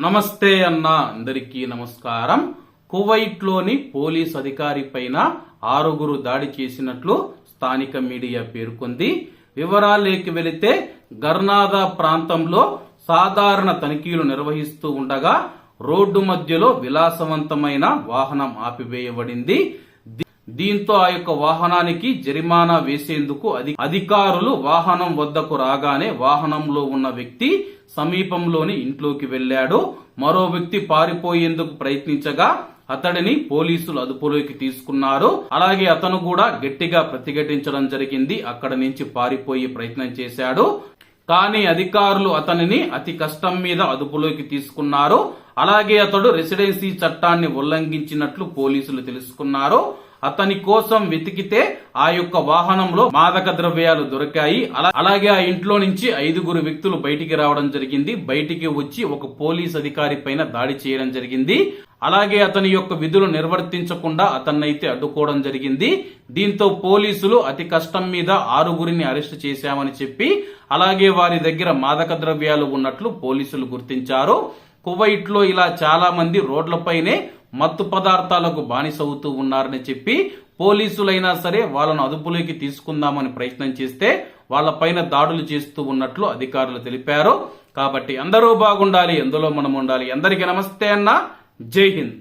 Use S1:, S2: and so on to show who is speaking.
S1: నమస్తే అన్న అందరికీ నమస్కారం. కువైట్లోని పోలీస్ అధికారి పైన ఆరుగురు దాడి చేసినట్లు స్థానిక మీడియా పేర్కొంది. వివరాలేకి వెళితే గర్నాదా ప్రాంతంలో సాధారణ తనిఖీలు నిర్వహిస్తూ ఉండగా రోడ్డు మధ్యలో విలాసవంతమైన వాహనం ఆపివేయబడింది. దీంతో ఆ యొక్క వాహనానికి జరిమానా వేసేందుకు అధికారులు వాహనం వద్దకు రాగానే వాహనంలో ఉన్న వ్యక్తి సమీపంలోని ఇంట్లోకి వెళ్ళాడు. మరో వ్యక్తి పారిపోయేందుకు ప్రయత్నించగా అతడిని పోలీసులు అదుపులోకి తీసుకున్నారు. అలాగే అతను కూడా గట్టిగా ప్రతిఘటించడం జరిగింది. అక్కడ నుంచి పారిపోయే ప్రయత్నం చేశాడు. కానీ అధికారులు అతనిని అతి కష్టం మీద అదుపులోకి తీసుకున్నారు. అలాగే అతడు రెసిడెన్సీ చట్టాన్ని ఉల్లంఘించినట్లు పోలీసులు తెలుసుకున్నారు. అతని కోసం వెతికితే ఆ యొక్క వాహనంలో మాదక ద్రవ్యాలు దొరికాయి. అలా- అలాగే ఆ ఇంట్లో నుంచి ఐదుగురు వ్యక్తులు బయటికి రావడం జరిగింది. బయటికి వచ్చి ఒక పోలీస్ అధికారి పైన దాడి చేయడం జరిగింది. అలాగే అతని యొక్క విధులు నిర్వర్తించకుండా అతన్నైతే అడ్డుకోవడం జరిగింది. దీంతో పోలీసులు అతి కష్టం మీద ఆరుగురిని అరెస్ట్ చేశామని చెప్పి అలాగే వారి దగ్గర మాదక ద్రవ్యాలు ఉన్నట్లు పోలీసులు గుర్తించారు. కువైట్లో ఇలా చాలా మంది రోడ్లపైనే మత్తు పదార్థాలకు బానిసవుతూ ఉన్నారని చెప్పి పోలీసులైనా సరే వాళ్ళను అదుపులోకి తీసుకుందామని ప్రయత్నం చేస్తే వాళ్ళపైన దాడులు చేస్తూ ఉన్నట్లు అధికారులు తెలిపారు. కాబట్టి అందరూ బాగుండాలి ఎందులో మనం ఉండాలి అందరికీ నమస్తే అన్న. జై హింద్.